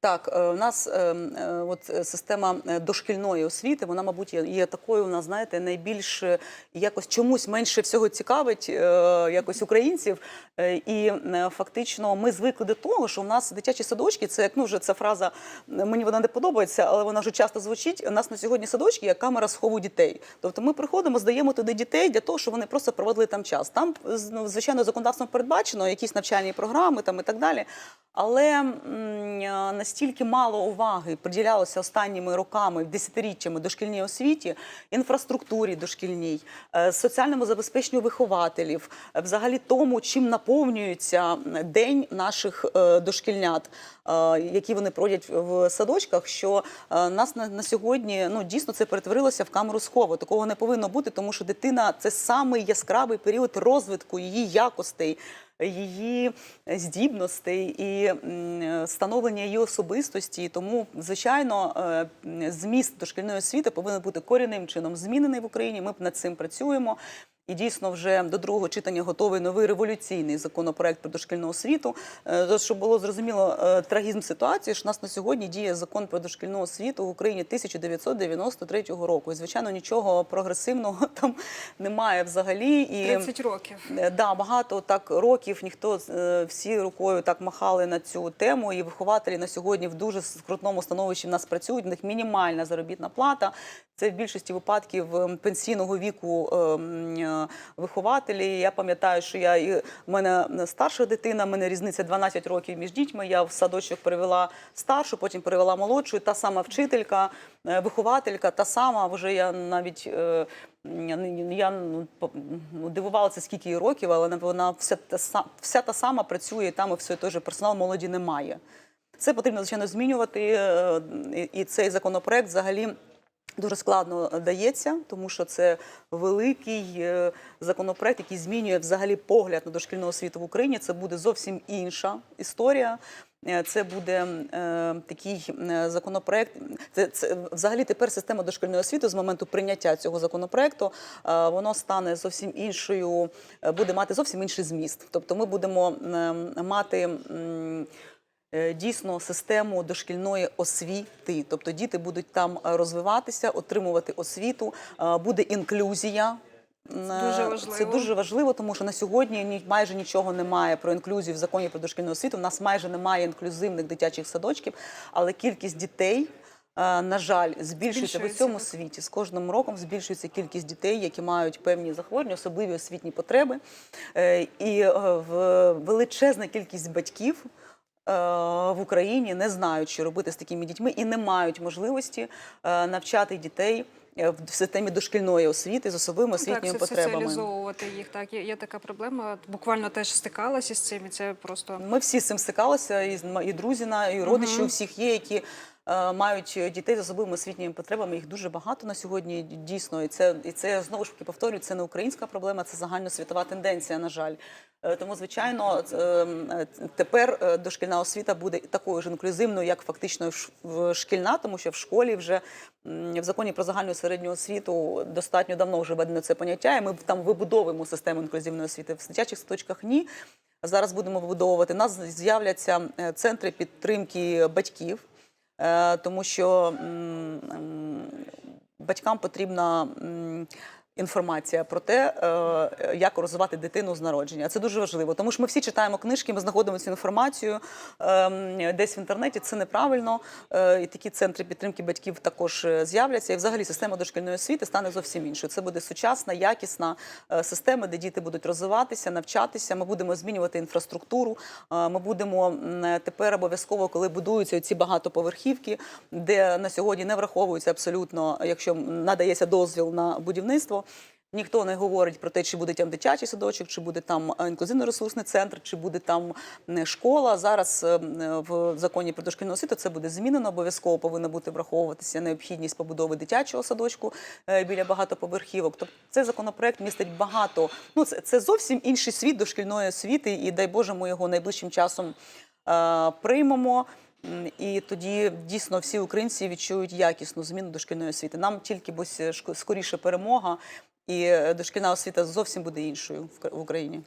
Так, е, у нас е, е, от система дошкільної освіти, вона, мабуть, є, такою, у нас, знаєте, найбільш якось чомусь менше всього цікавить якось українців. І фактично ми звикли до того, що у нас дитячі садочки, це як ну вже ця фраза, мені вона не подобається, але вона вже часто звучить. У нас на сьогодні садочки як камера схову дітей. Тобто ми приходимо, здаємо туди дітей для того, щоб вони просто проводили там час. Там, ну, звичайно, законодавством передбачено якісь навчальні програми там і так далі. Але е, настільки мало уваги приділялося останніми роками, десятиріччями дошкільній освіті, інфраструктурі дошкільній, е, соціальному забезпеченню вихователів, е, взагалі тому, чим наповнюється день наших е, дошкільнят, які вони проводять в садочках. Що нас на, на сьогодні ну дійсно це перетворилося в камеру схову. Такого не повинно бути, тому що дитина це самий яскравий період розвитку її якостей її здібностей і становлення її особистості. Тому, звичайно, е, зміст дошкільної освіти повинен бути корінним чином змінений в Україні. Ми над цим працюємо. І дійсно вже до другого читання готовий новий революційний законопроект про дошкільну освіту. Е, Щоб було зрозуміло е, трагізм ситуації, що у нас на сьогодні діє закон про дошкільну освіту в Україні 1993 року. І звичайно, нічого прогресивного там немає взагалі. І 30 років. Е, Да, багато так років ніхто всі рукою так махали на цю тему. І вихователі на сьогодні в дуже скрутному становищі в нас працюють. В них мінімальна заробітна плата. Це в більшості випадків е, пенсійного віку е, м, е, вихователі. Я пам'ятаю, що я і в мене старша дитина, в мене різниця 12 років між дітьми. Я в садочок перевела старшу, потім перевела молодшу. Та сама вчителька, е, вихователька, та сама вже я навіть. е, я, ну, ну, дивувалася, скільки їй років, але вона вся та, вся та сама працює там, і все той же персонал молоді немає. Це потрібно, звичайно, змінювати. е, І цей законопроект взагалі. Дуже складно дається, тому що це великий е, законопроект, який змінює взагалі погляд на дошкільну освіту в Україні. Це буде зовсім інша історія. Е, Це буде е, такий е, законопроект. Це, це взагалі тепер система дошкільної освіти з моменту прийняття цього законопроекту. е, воно стане зовсім іншою, буде мати зовсім інший зміст. Тобто, ми будемо е, мати. е, Дійсно, систему дошкільної освіти, тобто діти будуть там е, розвиватися, отримувати освіту, е, буде інклюзія. Е, дуже важливо. Це дуже важливо, тому що на сьогодні майже нічого немає про інклюзію в законі про дошкільну освіту. У нас майже немає інклюзивних дитячих садочків, але кількість дітей. е, На жаль, збільшується в так. світі. З кожним роком збільшується кількість дітей, які мають певні захворювання, особливі освітні потреби. Е, І е, величезна кількість батьків е, в Україні не знають, що робити з такими дітьми, і не мають можливості е, навчати дітей е, в системі дошкільної освіти з особими освітніми Ну, так, потребами. соціалізовувати їх. Так, є, є така проблема. Буквально теж стикалася з цим, і це просто Ми всі з цим стикалися, і, і друзі, на- і родичі у всіх є, які е, мають дітей з особливими освітніми потребами. Їх дуже багато на сьогодні дійсно. І це, і це знову ж таки повторюю, це не українська проблема, це загальносвітова тенденція, на жаль. Е, Тому, звичайно, е, е, тепер е, дошкільна освіта буде такою ж інклюзивною, як фактично шкільна, тому що в школі вже в законі про загальну середню освіту достатньо давно вже введено це поняття, і ми там вибудовуємо систему інклюзивної освіти. В дитячих садочках ні. Зараз будемо вибудовувати. У нас з'являться е, центри підтримки батьків, е, тому що батькам потрібна. Інформація про те, е, як розвивати дитину з народження. Це дуже важливо, тому що ми всі читаємо книжки, ми знаходимо цю інформацію ем, десь в інтернеті. Це неправильно. Е, І такі центри підтримки батьків також е, з'являться. І взагалі система дошкільної освіти стане зовсім іншою. Це буде сучасна, якісна система, де діти будуть розвиватися, навчатися. Ми будемо змінювати інфраструктуру. Ми будемо тепер обов'язково, коли будуються ці багатоповерхівки, де на сьогодні не враховується абсолютно, якщо надається дозвіл на будівництво. Ніхто не говорить про те, чи буде там дитячий садочок, чи буде там е, інклюзивно-ресурсний центр, чи буде там е, школа. Зараз е, в законі про дошкільну освіту це буде змінено. Обов'язково повинна бути враховуватися необхідність побудови дитячого садочку біля багатоповерхівок. Тобто цей законопроект містить багато. Ну це, це зовсім інший світ дошкільної освіти, і дай Боже, ми його найближчим часом е, приймемо. І тоді дійсно всі українці відчують якісну зміну дошкільної освіти. Нам тільки бось е, скоріше перемога, і е, дошкільна освіта зовсім буде іншою в Україні.